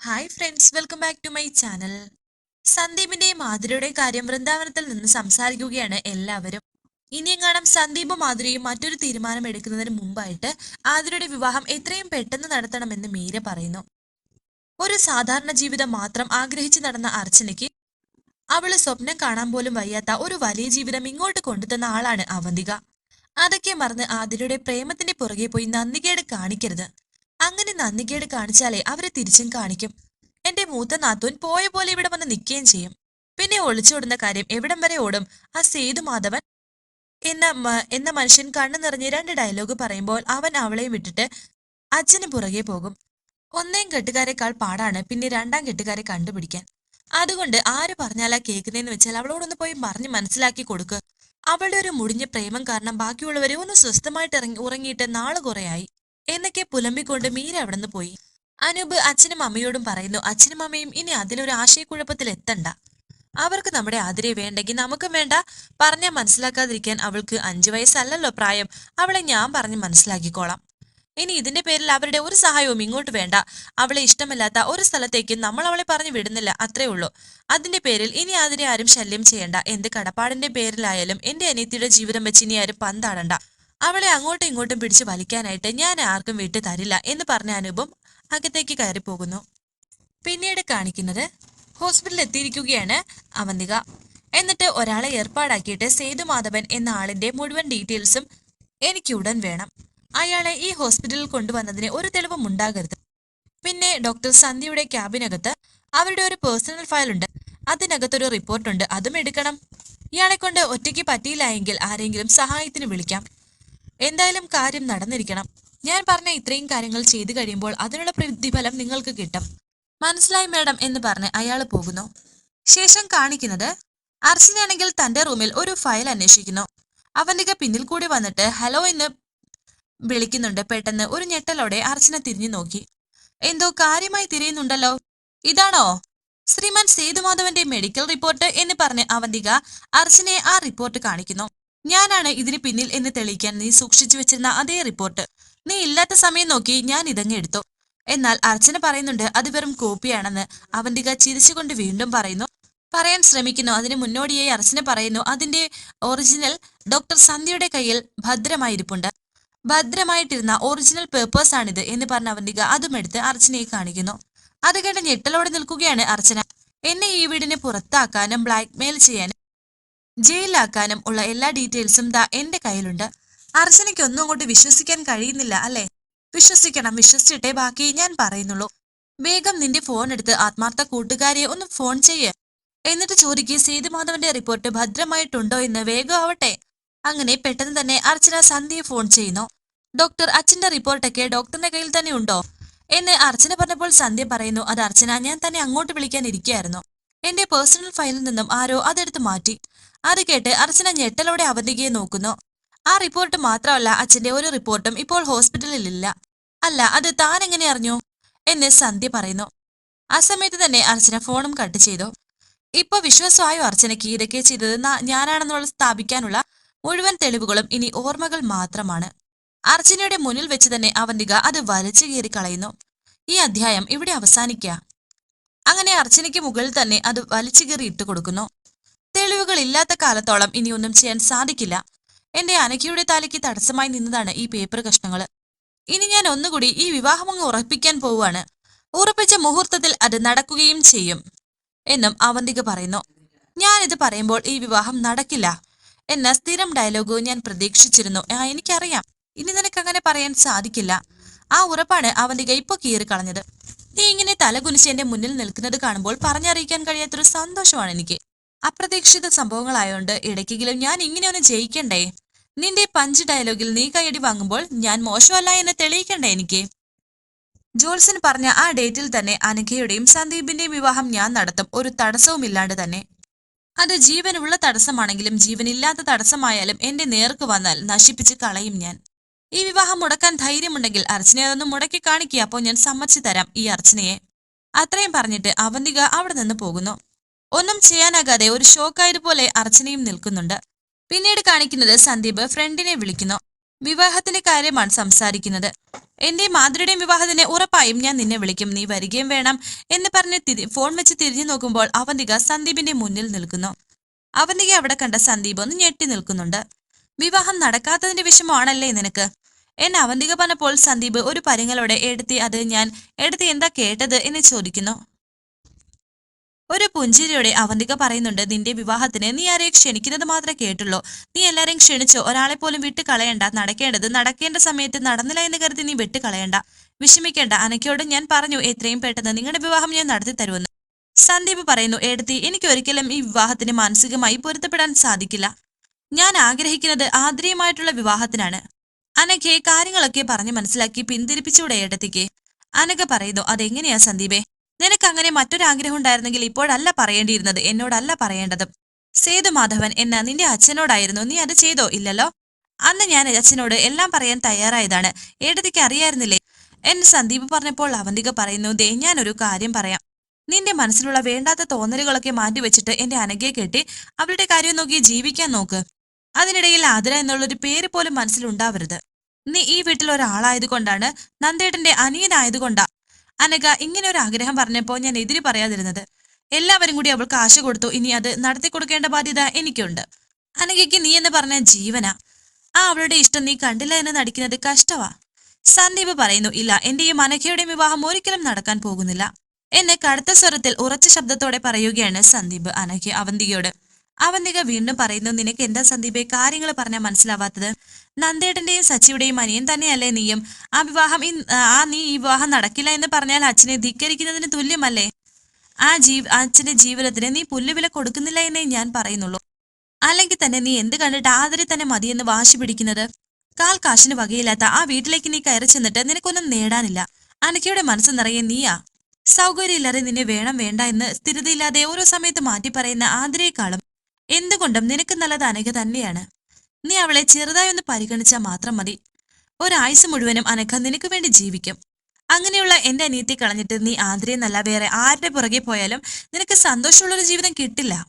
Hi friends welcome back to my channel സന്ദീപിന്റെ മാധുരിയുടെയും കാര്യം വൃന്ദാവനത്തിൽ നിന്ന് സംസാരിക്കുകയാണ് എല്ലാവരും. ഇനിയും കാണാം സന്ദീപും മാധുരിയും മറ്റൊരു തീരുമാനം എടുക്കുന്നതിന് മുമ്പായിട്ട് ആതിരയുടെ വിവാഹം എത്രയും പെട്ടെന്ന് നടത്തണമെന്ന് മീര പറയുന്നു. ഒരു സാധാരണ ജീവിതം മാത്രം ആഗ്രഹിച്ചു നടന്ന അർച്ചനയ്ക്ക് അവൾ സ്വപ്നം കാണാൻ പോലും വയ്യാത്ത ഒരു വലിയ ജീവിതം ഇങ്ങോട്ട് കൊണ്ടുതന്ന ആളാണ് അവന്തിക. അതൊക്കെ മറന്ന് ആതിരയുടെ പ്രേമത്തിന്റെ പുറകെ പോയി നന്ദികേട് കാണിക്കരുത്. അങ്ങനെ നന്ദികേട് കാണിച്ചാലേ അവരെ തിരിച്ചും കാണിക്കും. എന്റെ മൂത്ത നാത്തൂൻ പോയ പോലെ ഇവിടെ വന്ന് നിൽക്കുകയും ചെയ്യും. പിന്നെ ഒളിച്ചോടുന്ന കാര്യം എവിടം വരെ ഓടും? ആ സേതു മാധവൻ എന്ന എന്ന മനുഷ്യൻ കണ്ണു നിറഞ്ഞ് രണ്ട് ഡയലോഗ് പറയുമ്പോൾ അവൻ അവളെയും വിട്ടിട്ട് അച്ഛന് പുറകെ പോകും. ഒന്നേം കെട്ടുകാരെക്കാൾ പാടാണ് പിന്നെ രണ്ടാം കെട്ടുകാരെ കണ്ടുപിടിക്കാൻ. അതുകൊണ്ട് ആര് പറഞ്ഞാലാ കേൾക്കുന്നതെന്ന് വെച്ചാൽ അവളോടൊന്ന് പോയി പറഞ്ഞ് മനസ്സിലാക്കി കൊടുക്കുക അവളുടെ ഒരു മുടിഞ്ഞ പ്രേമം കാരണം ബാക്കിയുള്ളവരെ ഒന്ന് സ്വസ്ഥമായിട്ട് ഇറങ്ങി ഉറങ്ങിയിട്ട് നാൾ കുറയായി. എന്നൊക്കെ പുലമ്പിക്കൊണ്ട് മീര അവിടുന്ന് പോയി. അനൂപ് അച്ഛനും അമ്മയോടും പറയുന്നു അച്ഛനും അമ്മയും ഇനി അതിലൊരു ആശയക്കുഴപ്പത്തിൽ എത്തണ്ട. അവർക്ക് നമ്മുടെ ആതിരെ വേണ്ടെങ്കിൽ നമുക്കും വേണ്ട. പറഞ്ഞാൽ മനസ്സിലാക്കാതിരിക്കാൻ അവൾക്ക് അഞ്ചു വയസ്സല്ലല്ലോ പ്രായം. അവളെ ഞാൻ പറഞ്ഞ് മനസ്സിലാക്കിക്കോളാം. ഇനി ഇതിന്റെ പേരിൽ അവരുടെ ഒരു സഹായവും ഇങ്ങോട്ട് വേണ്ട. അവളെ ഇഷ്ടമില്ലാത്ത ഒരു സ്ഥലത്തേക്ക് നമ്മൾ അവളെ പറഞ്ഞു വിടുന്നില്ല അത്രേ ഉള്ളൂ. അതിന്റെ പേരിൽ ഇനി അതിനെ ആരും ശല്യം ചെയ്യണ്ട. എന്ത് കടപ്പാടിന്റെ പേരിലായാലും എന്റെ അനിയത്തിയുടെ ജീവിതം വെച്ച് ഇനി ആരും പന്താടണ്ട. അവളെ അങ്ങോട്ടും ഇങ്ങോട്ടും പിടിച്ച് വലിക്കാനായിട്ട് ഞാൻ ആർക്കും വിട്ടു തരില്ല എന്ന് പറഞ്ഞ അനൂപും അകത്തേക്ക് കയറി പോകുന്നു. പിന്നീട് കാണിക്കുന്നത് ഹോസ്പിറ്റലിൽ എത്തിയിരിക്കുകയാണ് അവന്തിക. എന്നിട്ട് ഒരാളെ ഏർപ്പാടാക്കിയിട്ട് സേതുമാധവൻ എന്ന ആളിന്റെ മുഴുവൻ ഡീറ്റെയിൽസും എനിക്ക് ഉടൻ വേണം. അയാളെ ഈ ഹോസ്പിറ്റലിൽ കൊണ്ടുവന്നതിന് ഒരു തെളിവും ഉണ്ടാകരുത്. പിന്നെ ഡോക്ടർ സന്ധ്യയുടെ ക്യാബിനകത്ത് അവരുടെ ഒരു പേഴ്സണൽ ഫയൽ ഉണ്ട് അതിനകത്തൊരു റിപ്പോർട്ടുണ്ട്. അതും എടുക്കണം. ഇയാളെ കൊണ്ട് ഒറ്റയ്ക്ക് പറ്റിയില്ല എങ്കിൽ ആരെങ്കിലും സഹായത്തിന് വിളിക്കാം. എന്തായാലും കാര്യം നടന്നിരിക്കണം. ഞാൻ പറഞ്ഞ ഇത്രയും കാര്യങ്ങൾ ചെയ്തു കഴിയുമ്പോൾ അതിനുള്ള പ്രതിഫലം നിങ്ങൾക്ക് കിട്ടും. മനസ്സിലായി മേഡം എന്ന് പറഞ്ഞ് അയാൾ പോകുന്നു. ശേഷം കാണിക്കുന്നത് അർച്ചനയാണെങ്കിൽ തന്റെ റൂമിൽ ഒരു ഫയൽ അന്വേഷിക്കുന്നു. അവന്തിക പിന്നിൽ കൂടി വന്നിട്ട് ഹലോ എന്ന് വിളിക്കുന്നുണ്ട്. പെട്ടെന്ന് ഒരു ഞെട്ടലോടെ അർച്ചന തിരിഞ്ഞു നോക്കി. എന്തോ കാര്യമായി തിരിയുന്നുണ്ടല്ലോ. ഇതാണോ? ശ്രീമാൻ സേതുമാധവന്റെ മെഡിക്കൽ റിപ്പോർട്ട്? എന്ന് പറഞ്ഞ് അവന്തിക അർച്ചനയെ ആ റിപ്പോർട്ട് കാണിക്കുന്നു. ഞാനാണ് ഇതിന് പിന്നിൽ എന്ന് തെളിയിക്കാൻ നീ സൂക്ഷിച്ചു വെച്ചിരുന്ന അതേ റിപ്പോർട്ട്. നീ ഇല്ലാത്ത സമയം നോക്കി ഞാൻ ഇതങ്ങ് എടുത്തു എന്നാൽ അർച്ചന പറയുന്നുണ്ട് അത് വെറും കോപ്പിയാണെന്ന്. അവന്തിക ചിരിച്ചുകൊണ്ട് വീണ്ടും പറയുന്നു. പറയാൻ ശ്രമിക്കുന്നു. അതിന് മുന്നോടിയായി അർച്ചന പറയുന്നു. അതിന്റെ ഒറിജിനൽ ഡോക്ടർ സന്ധ്യയുടെ കയ്യിൽ ഭദ്രമായിരിപ്പുണ്ട്. ഭദ്രമായിട്ടിരുന്ന ഒറിജിനൽ പേപ്പേഴ്സ് ആണിത് എന്ന് പറഞ്ഞ അവന്തിക അതും എടുത്ത് അർച്ചനയെ കാണിക്കുന്നു. അത് കണ്ട് ഞെട്ടലോടെ നിൽക്കുകയാണ് അർച്ചന. എന്നെ ഈ വീടിനെ പുറത്താക്കാനും ബ്ലാക്ക്മെയിൽ ചെയ്യാനും ജയിലിലാക്കാനും ഉള്ള എല്ലാ ഡീറ്റെയിൽസും ദാ എന്റെ കയ്യിലുണ്ട്. അർച്ചനയ്ക്ക് ഒന്നും അങ്ങോട്ട് വിശ്വസിക്കാൻ കഴിയുന്നില്ല അല്ലേ? വിശ്വസിക്കണം വിശ്വസിച്ചിട്ടേ ബാക്കി ഞാൻ പറയുന്നുള്ളൂ. വേഗം നിന്റെ ഫോൺ എടുത്ത് ആത്മാർത്ഥ കൂട്ടുകാരിയെ ഒന്ന് ഫോൺ ചെയ്യ്. എന്നിട്ട് ചോദിക്ക് സേതുമാധവന്റെ റിപ്പോർട്ട് ഭദ്രമായിട്ടുണ്ടോ എന്ന് വേഗം ആവട്ടെ. അങ്ങനെ പെട്ടെന്ന് തന്നെ അർച്ചന സന്ധ്യയെ ഫോൺ ചെയ്യുന്നു. ഡോക്ടർ അച്ഛന്റെ റിപ്പോർട്ടൊക്കെ ഡോക്ടറിന്റെ കയ്യിൽ തന്നെ ഉണ്ടോ? എന്ന് അർച്ചന പറഞ്ഞപ്പോൾ സന്ധ്യ പറയുന്നു അത് അർച്ചന ഞാൻ തന്നെ അങ്ങോട്ട് വിളിക്കാൻ ഇരിക്കുകയായിരുന്നു. എന്റെ പേഴ്സണൽ ഫയലിൽ നിന്നും ആരോ അതെടുത്ത് മാറ്റി. അത് കേട്ട് അർച്ചന ഞെട്ടലോടെ അവന്തികയെ നോക്കുന്നു. ആ റിപ്പോർട്ട് മാത്രമല്ല അച്ഛന്റെ ഒരു റിപ്പോർട്ടും ഇപ്പോൾ ഹോസ്പിറ്റലിൽ ഇല്ല അല്ല അത് താൻ എങ്ങനെ അറിഞ്ഞു? എന്ന് സന്ധ്യ പറയുന്നു. ആ സമയത്ത് തന്നെ അർച്ചന ഫോണും കട്ട് ചെയ്തു. ഇപ്പൊ വിശ്വാസമായോ അർച്ചനയ്ക്ക്? ഇതൊക്കെ ചെയ്തത് ഞാനാണെന്നുള്ള സ്ഥാപിക്കാനുള്ള മുഴുവൻ തെളിവുകളും ഇനി ഓർമ്മകൾ മാത്രമാണ്. അർച്ചനയുടെ മുന്നിൽ വെച്ച് തന്നെ അവന്തിക അത് വലിച്ചു കീറി കളയുന്നു. ഈ അധ്യായം ഇവിടെ അവസാനിക്കുക അങ്ങനെ അർച്ചനയ്ക്ക് മുകളിൽ തന്നെ അത് വലിച്ചു കീറി ഇട്ട് കൊടുക്കുന്നു തെളിവുകൾ ഇല്ലാത്ത കാലത്തോളം ഇനി ഒന്നും ചെയ്യാൻ സാധിക്കില്ല. എന്റെ അനക്കിയുടെ തലയ്ക്ക് തടസ്സമായി നിന്നതാണ് ഈ പേപ്പർ കഷ്ണങ്ങൾ ഇനി ഞാൻ ഒന്നുകൂടി ഈ വിവാഹം അങ്ങ് ഉറപ്പിക്കാൻ പോവുകയാണ്. ഉറപ്പിച്ച മുഹൂർത്തത്തിൽ അത് നടക്കുകയും ചെയ്യും. എന്നും അവന്തിക പറയുന്നു. ഞാനിത് പറയുമ്പോൾ ഈ വിവാഹം നടക്കില്ല എന്ന സ്ഥിരം ഡയലോഗ് ഞാൻ പ്രതീക്ഷിച്ചിരുന്നു. ആ എനിക്കറിയാം. ഇനി നിനക്ക് അങ്ങനെ പറയാൻ സാധിക്കില്ല. ആ ഉറപ്പാണ് അവന്തിക ഇപ്പൊ കീറിക്കളഞ്ഞത് നീ ഇങ്ങനെ തലകുനിച്ച് എന്റെ മുന്നിൽ നിൽക്കുന്നത് കാണുമ്പോൾ പറഞ്ഞറിയിക്കാൻ കഴിയാത്തൊരു സന്തോഷമാണ് എനിക്ക്. അപ്രതീക്ഷിത സംഭവങ്ങളായോണ്ട് ഇടയ്ക്കെങ്കിലും ഞാൻ ഇങ്ങനെയൊന്ന് ജയിക്കണ്ടേ? നിന്റെ പഞ്ച് ഡയലോഗിൽ നീ കൈയടി വാങ്ങുമ്പോൾ ഞാൻ മോശമല്ല എന്ന് തെളിയിക്കണ്ടേ എനിക്ക്? ജോൾസൺ പറഞ്ഞ ആ ഡേറ്റിൽ തന്നെ അനഘയുടെയും സന്ദീപിന്റെയും വിവാഹം ഞാൻ നടത്തും. ഒരു തടസ്സവുമില്ലാണ്ട് തന്നെ. അത് ജീവനുള്ള തടസ്സമാണെങ്കിലും ജീവനില്ലാത്ത തടസ്സമായാലും എന്റെ നേർക്ക് വന്നാൽ നശിപ്പിച്ച് കളയും ഞാൻ. ഈ വിവാഹം മുടക്കാൻ ധൈര്യമുണ്ടെങ്കിൽ അർച്ചനയെ അതൊന്ന് മുടക്കി കാണിക്കുക അപ്പോൾ ഞാൻ സമ്മതിച്ചു തരാം ഈ അർച്ചനയെ. അത്രയും പറഞ്ഞിട്ട് അവന്തിക അവിടെ നിന്ന് പോകുന്നു. ഒന്നും ചെയ്യാനാകാതെ ഒരു ഷോക്കായതുപോലെ അർച്ചനയും നിൽക്കുന്നുണ്ട്. പിന്നീട് കാണിക്കുന്നത് സന്ദീപ് ഫ്രണ്ടിനെ വിളിക്കുന്നു. വിവാഹത്തിന്റെ കാര്യമാണ് സംസാരിക്കുന്നത്. എന്റെ മാതൃയുടെയും വിവാഹത്തിന് ഉറപ്പായും ഞാൻ നിന്നെ വിളിക്കും. നീ വരികയും വേണം എന്ന് പറഞ്ഞ് ഫോൺ വെച്ച് തിരിഞ്ഞു നോക്കുമ്പോൾ അവന്തിക സന്ദീപിന്റെ മുന്നിൽ നിൽക്കുന്നു. അവന്തിക അവിടെ കണ്ട സന്ദീപ് ഒന്ന് ഞെട്ടി നിൽക്കുന്നുണ്ട്. വിവാഹം നടക്കാത്തതിന്റെ വിഷമമാണല്ലേ നിനക്ക്? എന്നെ അവന്തിക പറഞ്ഞപ്പോൾ സന്ദീപ് ഒരു പരിങ്ങലോടെ എടുത്തി അത് ഞാൻ എടുത്തി എന്താ കേട്ടത്? എന്ന് ചോദിക്കുന്നു. ഒരു പുഞ്ചിരിയോടെ അവന്തിക പറയുന്നുണ്ട് നിന്റെ വിവാഹത്തിന് നീ ആരെയും ക്ഷണിക്കുന്നത് മാത്രമേ കേട്ടുള്ളൂ. നീ എല്ലാരെയും ക്ഷണിച്ചോ? ഒരാളെ പോലും വിട്ട് കളയണ്ട. നടക്കേണ്ടത് നടക്കേണ്ട സമയത്ത് നടന്നില്ല എന്ന് കരുതി നീ വിട്ട് കളയണ്ട. വിഷമിക്കേണ്ട. അനക്കയോട് ഞാൻ പറഞ്ഞു എത്രയും പെട്ടെന്ന് നിങ്ങളുടെ വിവാഹം ഞാൻ നടത്തി തരുമെന്ന് സന്ദീപ് പറയുന്നു എടുത്തി എനിക്ക് ഒരിക്കലും ഈ വിവാഹത്തിന് മാനസികമായി പൊരുത്തപ്പെടാൻ സാധിക്കില്ല. ഞാൻ ആഗ്രഹിക്കുന്നത് ആദ്രീയമായിട്ടുള്ള വിവാഹത്തിനാണ് അനഘയെ കാര്യങ്ങളൊക്കെ പറഞ്ഞു മനസ്സിലാക്കി പിന്തിരിപ്പിച്ചൂടെ ഏട്ടത്തിക്ക് അനഘ പറയുന്നു അതെങ്ങനെയാ സന്ദീപേ? നിനക്ക് അങ്ങനെ മറ്റൊരാഗ്രഹം ഉണ്ടായിരുന്നെങ്കിൽ ഇപ്പോഴല്ല പറയേണ്ടിയിരുന്നത്. എന്നോടല്ല പറയേണ്ടത്. സേതു മാധവൻ എന്ന നിന്റെ അച്ഛനോടായിരുന്നു. നീ അത് ചെയ്തോ? ഇല്ലല്ലോ. അന്ന് ഞാൻ അച്ഛനോട് എല്ലാം പറയാൻ തയ്യാറായതാണ്. ഏടതിക്ക് അറിയായിരുന്നില്ലേ? എന്ന് സന്ദീപ് പറഞ്ഞപ്പോൾ അവന്തിക പറയുന്നു ദേ ഞാനൊരു കാര്യം പറയാം. നിന്റെ മനസ്സിലുള്ള വേണ്ടാത്ത തോന്നലുകളൊക്കെ മാറ്റിവെച്ചിട്ട് എന്റെ അനഘയെ കെട്ടി അവളുടെ കാര്യം നോക്കി ജീവിക്കാൻ നോക്ക്. അതിനിടയിൽ ആതിര എന്നുള്ളൊരു പേര് പോലും മനസ്സിലുണ്ടാവരുത്. നീ ഈ വീട്ടിൽ ഒരാളായതുകൊണ്ടാണ് നന്ദേട്ടന്റെ അനിയനായതുകൊണ്ടാ അനഘ ഇങ്ങനെ ഒരു ആഗ്രഹം പറഞ്ഞപ്പോൾ ഞാൻ എതിരി പറയാതിരുന്നത്. എല്ലാവരും കൂടി അവൾക്ക് ആശ കൊടുത്തു ഇനി അത് നടത്തി കൊടുക്കേണ്ട ബാധ്യത എനിക്കുണ്ട്. അനഘയ്ക്ക് നീ എന്ന് പറഞ്ഞ ജീവന. ആ അവളുടെ ഇഷ്ടം നീ കണ്ടില്ല എന്ന് നടിക്കുന്നത് കഷ്ടവാ. സന്ദീപ് പറയുന്നു ഇല്ല എന്റെയും അനഘയുടെയും വിവാഹം ഒരിക്കലും നടക്കാൻ പോകുന്നില്ല. എന്നെ കടുത്ത സ്വരത്തിൽ ഉറച്ച ശബ്ദത്തോടെ പറയുകയാണ് സന്ദീപ്. അനഘ അവന്തികയോട് അവന്തിക വീണ്ടും പറയുന്നു നിനക്ക് എന്താ സന്ദീപെ? കാര്യങ്ങൾ പറഞ്ഞാൽ മനസ്സിലാവാത്തത്. നന്ദേട്ടന്റെയും സച്ചിയുടെയും അനിയൻ തന്നെയല്ലേ നീയും? ആ വിവാഹം ഈ- ആ നീ ഈ വിവാഹം നടക്കില്ല എന്ന് പറഞ്ഞാൽ അച്ഛനെ ധിക്കരിക്കുന്നതിന് തുല്യമല്ലേ? ആ ജീവ അച്ഛന്റെ ജീവിതത്തിന് നീ പുല്ലുവില കൊടുക്കുന്നില്ല എന്നേ ഞാൻ പറയുന്നുള്ളൂ. അല്ലെങ്കിൽ തന്നെ നീ എന്ത് കണ്ടിട്ട് ആദരി തന്നെ മതിയെന്ന് വാശി പിടിക്കുന്നത്? കാൽ കാശിന് വകയില്ലാത്ത ആ വീട്ടിലേക്ക് നീ കയറി ചെന്നിട്ട് നിനക്കൊന്നും നേടാനില്ല. അനക്കയുടെ മനസ്സ് നിറയെ നീയാ. സൗകര്യമില്ലാതെ നിന്നെ വേണം വേണ്ട എന്ന് സ്ഥിരതയില്ലാതെ ഓരോ സമയത്ത് മാറ്റി പറയുന്ന ആതിരയെക്കാളും എന്തുകൊണ്ടും നിനക്ക് നല്ലത് അനഘ തന്നെയാണ്. നീ അവളെ ചെറുതായി ഒന്ന് പരിഗണിച്ചാൽ മാത്രം മതി. ഒരാഴ്ച മുഴുവനും അനഘ നിനക്ക് വേണ്ടി ജീവിക്കും. അങ്ങനെയുള്ള എന്റെ അനിയത്തി കളഞ്ഞിട്ട് നീ ആതിരയെന്നല്ല വേറെ ആരുടെ പുറകെ പോയാലും നിനക്ക് സന്തോഷമുള്ളൊരു ജീവിതം കിട്ടില്ല.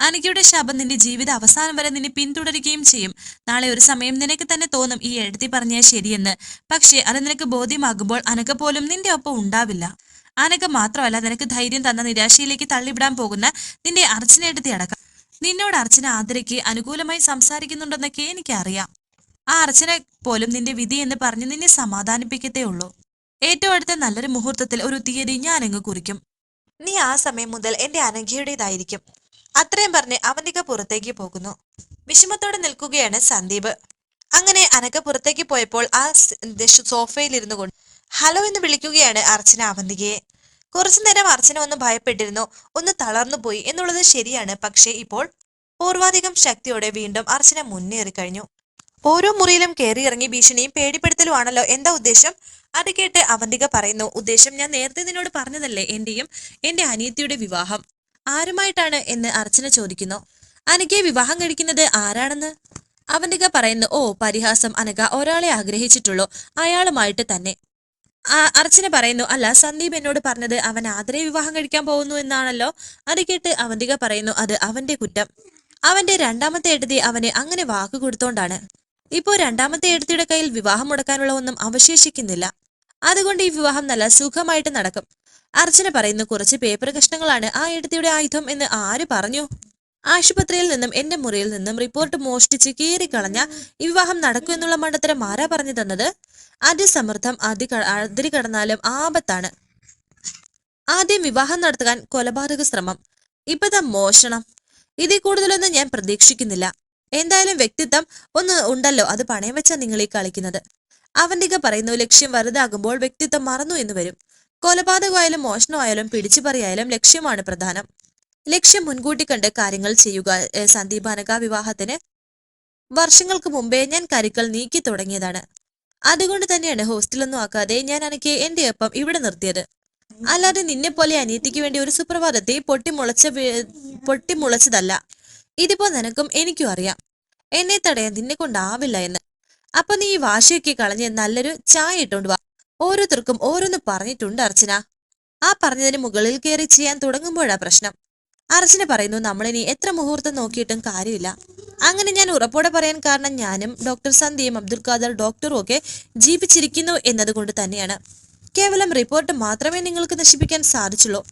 അനഘയുടെ ശാപം നിന്റെ ജീവിത അവസാനം വരെ നിന്നെ പിന്തുടരുകയും ചെയ്യും. നാളെ ഒരു സമയം നിനക്ക് തന്നെ തോന്നും ഈ എഴുതി പറഞ്ഞാൽ ശരിയെന്ന്. പക്ഷേ അത് നിനക്ക് ബോധ്യമാകുമ്പോൾ അനഘ പോലും നിന്റെ ഒപ്പം ഉണ്ടാവില്ല. അനഘ മാത്രമല്ല നിനക്ക് ധൈര്യം തന്ന നിരാശയിലേക്ക് തള്ളിവിടാൻ പോകുന്ന നിന്റെ അർച്ചനയെടുത്തി അടക്കം. നിന്നോട് അർച്ചന ആതിരയ്ക്ക് അനുകൂലമായി സംസാരിക്കുന്നുണ്ടെന്നൊക്കെ എനിക്കറിയാം. ആ അർച്ചന പോലും നിന്റെ വിധി എന്ന് പറഞ്ഞ് നിന്നെ സമാധാനിപ്പിക്കത്തേ ഉള്ളൂ. ഏറ്റവും അടുത്ത നല്ലൊരു മുഹൂർത്തത്തിൽ ഒരു തീയതി ഞാൻ അങ്ങ് കുറിക്കും. നീ ആ സമയം മുതൽ എന്റെ അനഘയുടേതായിരിക്കും. അത്രയും പറഞ്ഞ് അവന്തിക പുറത്തേക്ക് പോകുന്നു. വിഷമത്തോടെ നിൽക്കുകയാണ് സന്ദീപ്. അങ്ങനെ അനഘ പുറത്തേക്ക് പോയപ്പോൾ ആ സോഫയിലിരുന്നു കൊണ്ട് ഹലോ എന്ന് വിളിക്കുകയാണ് അർച്ചന അവന്തികയെ. കുറച്ചു നേരം അർച്ചന ഒന്ന് ഭയപ്പെട്ടിരുന്നു. ഒന്ന് തളർന്നു പോയി. എന്നുള്ളത് ശരിയാണ്. പക്ഷേ ഇപ്പോൾ പൂർവാധികം ശക്തിയോടെ വീണ്ടും അർച്ചന മുന്നേറി കഴിഞ്ഞു. ഓരോ മുറിയിലും കയറിയിറങ്ങി ഭീഷണിയും പേടിപ്പെടുത്തലുമാണല്ലോ എന്താ ഉദ്ദേശം? അത് കേട്ട് അവന്തിക പറയുന്നു ഉദ്ദേശം ഞാൻ നേരത്തെ നിന്നോട് പറഞ്ഞതല്ലേ? എന്റെയും എന്റെ അനിയത്തിയുടെ വിവാഹം. ആരുമായിട്ടാണ് എന്ന് അർച്ചന ചോദിക്കുന്നു. അനഘയെ വിവാഹം കഴിക്കുന്നത് ആരാണെന്ന്? അവന്തിക പറയുന്നു ഓ പരിഹാസം അനക ഒരാളെ ആഗ്രഹിച്ചിട്ടുള്ളൂ. അയാളുമായിട്ട് തന്നെ. അർച്ചന പറയുന്നു അല്ല സന്ദീപ് എന്നോട് പറഞ്ഞത് അവൻ ആദരെ വിവാഹം കഴിക്കാൻ പോകുന്നു എന്നാണല്ലോ? അത് കേട്ട് അവന്തിക പറയുന്നു അത് അവന്റെ കുറ്റം. അവന്റെ രണ്ടാമത്തെ എഴുതി അവന് അങ്ങനെ വാക്ക് കൊടുത്തോണ്ടാണ്. ഇപ്പോ രണ്ടാമത്തെ എഴുത്തിയുടെ കയ്യിൽ വിവാഹം മുടക്കാനുള്ള ഒന്നും അവശേഷിക്കുന്നില്ല. അതുകൊണ്ട് ഈ വിവാഹം നല്ല സുഖമായിട്ട് നടക്കും. അർച്ചന പറയുന്നു കുറച്ച് പേപ്പർ കഷ്ണങ്ങളാണ് ആ എഴുത്തിയുടെ ആയുധം എന്ന് ആര് പറഞ്ഞു? ആശുപത്രിയിൽ നിന്നും എന്റെ മുറിയിൽ നിന്നും റിപ്പോർട്ട് മോഷ്ടിച്ച് കീറിക്കളഞ്ഞ ഈ വിവാഹം നടക്കൂ എന്നുള്ള മണ്ടത്തരം ആരാ പറഞ്ഞു തന്നത്? അതിസമൃദ്ധം അതി അതിരി കടന്നാലും ആപത്താണ്. ആദ്യം വിവാഹം നടത്താൻ കൊലപാതക ശ്രമം. ഇപ്പതാ മോഷണം. ഇതിൽ കൂടുതലൊന്നും ഞാൻ പ്രതീക്ഷിക്കുന്നില്ല. എന്തായാലും വ്യക്തിത്വം ഒന്ന് ഉണ്ടല്ലോ അത് പണയം വെച്ചാ നിങ്ങൾ ഈ കളിക്കുന്നത്. അവന്തിക പറയുന്നു ലക്ഷ്യം വലുതാകുമ്പോൾ വ്യക്തിത്വം മറന്നു എന്ന് വരും. കൊലപാതകമായാലും മോഷണമായാലും പിടിച്ചുപറിയായാലും ലക്ഷ്യമാണ് പ്രധാനം. ലക്ഷ്യം മുൻകൂട്ടി കണ്ട് കാര്യങ്ങൾ ചെയ്യുക. സന്ദീപ് വിവാഹത്തിന് വർഷങ്ങൾക്ക് മുമ്പേ ഞാൻ കരുക്കൾ നീക്കി തുടങ്ങിയതാണ്. അതുകൊണ്ട് തന്നെയാണ് ഹോസ്റ്റലൊന്നും ആക്കാതെ ഞാൻ അനക്ക് എന്റെ ഒപ്പം ഇവിടെ നിർത്തിയത്. അല്ലാതെ നിന്നെ പോലെ അനിയത്തിക്ക് വേണ്ടി ഒരു സുപ്രഭാതത്തെ പൊട്ടിമുളച്ച പൊട്ടിമുളച്ചതല്ല. ഇതിപ്പോ നിനക്കും എനിക്കും അറിയാം. എന്നെ തടയാൻ നിന്നെ കൊണ്ടാവില്ല എന്ന്. അപ്പൊ നീ ഈ വാശിയൊക്കെ കളഞ്ഞ് നല്ലൊരു ചായ ഇട്ടോണ്ട് വാ. ഓരോരുത്തർക്കും ഓരോന്ന് പറഞ്ഞിട്ടുണ്ട് അർച്ചന. ആ പറഞ്ഞതിന് മുകളിൽ കയറി ചെയ്യാൻ തുടങ്ങുമ്പോഴാ പ്രശ്നം. അർച്ചന പറയുന്നു നമ്മളിനി എത്ര മുഹൂർത്തം നോക്കിയിട്ടും കാര്യമില്ല. അങ്ങനെ ഞാൻ ഉറപ്പോടെ പറയാൻ കാരണം ഞാനും ഡോക്ടർ സന്ധ്യയും അബ്ദുൽ ഖാദർ ഡോക്ടറും ഒക്കെ ജീവിച്ചിരിക്കുന്നു എന്നതുകൊണ്ട് തന്നെയാണ്. കേവലം റിപ്പോർട്ട് മാത്രമേ നിങ്ങൾക്ക് നശിപ്പിക്കാൻ സാധിച്ചുള്ളൂ.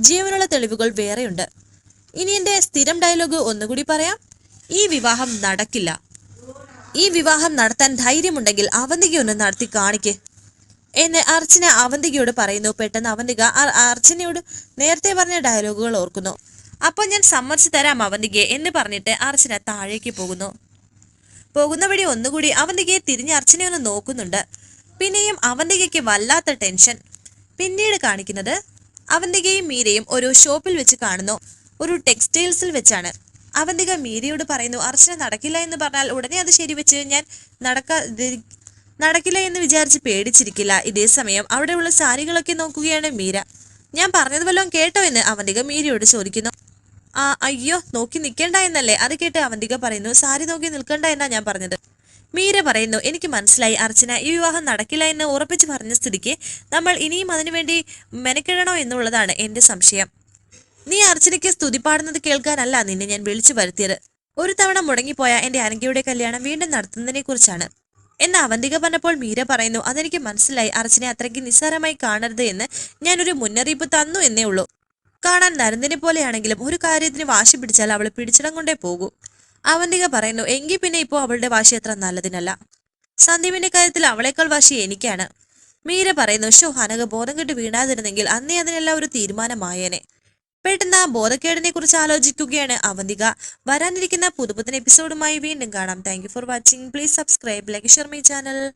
ജീവനുള്ള തെളിവുകൾ വേറെയുണ്ട്. ഇനി എന്റെ സ്ഥിരം ഡയലോഗ് ഒന്നുകൂടി പറയാം. ഈ വിവാഹം നടക്കില്ല. ഈ വിവാഹം നടത്താൻ ധൈര്യമുണ്ടെങ്കിൽ അവന്തിക ഒന്ന് നടത്തി കാണിക്ക്. എന്ന് അർച്ചന അവന്തികയോട് പറയുന്നു. പെട്ടെന്ന് അവന്തിക അർച്ചനയോട് നേരത്തെ പറഞ്ഞ ഡയലോഗുകൾ ഓർക്കുന്നു. അപ്പോൾ ഞാൻ സമ്മതിച്ചു തരാം അവന്തികയെ എന്ന് പറഞ്ഞിട്ട് അർച്ചന താഴേക്ക് പോകുന്നു. പോകുന്ന വഴി ഒന്നുകൂടി അവന്തികയെ തിരിഞ്ഞ് അർച്ചനെ ഒന്ന് നോക്കുന്നുണ്ട്. പിന്നെയും അവന്തികയ്ക്ക് വല്ലാത്ത ടെൻഷൻ. പിന്നീട് കാണിക്കുന്നത് അവന്തികയും മീരയും ഒരു ഷോപ്പിൽ വെച്ച് കാണുന്നു. ഒരു ടെക്സ്റ്റൈൽസിൽ വെച്ചാണ്. അവന്തിക മീരയോട് പറയുന്നു അർച്ചന നടക്കില്ല എന്ന് പറഞ്ഞാൽ ഉടനെ അത് ശരി വെച്ച് ഞാൻ നടക്ക നടക്കില്ല എന്ന് വിചാരിച്ച് പേടിച്ചിരിക്കില്ല. ഇതേ സമയം അവിടെയുള്ള സാരികളൊക്കെ നോക്കുകയാണ് മീര. ഞാൻ പറഞ്ഞത് വല്ലതും കേട്ടോ എന്ന് അവന്തിക മീരയോട് ചോദിക്കുന്നു. ആ അയ്യോ നോക്കി നിൽക്കേണ്ട എന്നല്ലേ? അത് കേട്ട് അവന്തിക പറയുന്നു സാരി നോക്കി നിൽക്കണ്ട എന്നാ ഞാൻ പറഞ്ഞത്. മീര പറയുന്നു എനിക്ക് മനസ്സിലായി അർച്ചന ഈ വിവാഹം നടക്കില്ല എന്ന് ഉറപ്പിച്ച് പറഞ്ഞ സ്ഥിതിക്ക് നമ്മൾ ഇനിയും അതിനുവേണ്ടി മെനക്കിടണോ എന്നുള്ളതാണ് എന്റെ സംശയം. നീ അർച്ചനയ്ക്ക് സ്തുതി പാടുന്നത് കേൾക്കാനല്ല നിന്നെ ഞാൻ വിളിച്ചു വരുത്തിയത്. ഒരു തവണ മുടങ്ങിപ്പോയ എന്റെ അനങ്കയുടെ കല്യാണം വീണ്ടും നടത്തുന്നതിനെ കുറിച്ചാണ്. എന്ന് അവന്തിക പറഞ്ഞപ്പോൾ മീര പറയുന്നു അതെനിക്ക് മനസ്സിലായി അർച്ചനെ അത്രയ്ക്ക് നിസ്സാരമായി കാണരുത് എന്ന് ഞാനൊരു മുന്നറിയിപ്പ് തന്നു എന്നേ ഉള്ളൂ. കാണാൻ നരന്തിനെ പോലെയാണെങ്കിലും ഒരു കാര്യത്തിന് വാശി പിടിച്ചാൽ അവൾ പിടിച്ചിടം കൊണ്ടേ പോകൂ. അവന്തിക പറയുന്നു എങ്കിൽ പിന്നെ ഇപ്പോൾ അവളുടെ വാശി അത്ര നല്ലതിനല്ല. സന്ദീപിന്റെ കാര്യത്തിൽ അവളേക്കാൾ വാശി എനിക്കാണ്. മീര പറയുന്നു ഷോ അനക ബോധം കെട്ട് വീണാതിരുന്നെങ്കിൽ അന്നേ അതിനെല്ലാം ഒരു തീരുമാനമായേനെ. പെട്ടെന്ന് ആ ബോധക്കേടിനെ കുറിച്ച് ആലോചിക്കുകയാണ് അവന്തിക. വരാനിരിക്കുന്ന പുതുപുത്തൻ എപ്പിസോഡുമായി വീണ്ടും കാണാം. Thank for watching please subscribe like share my channel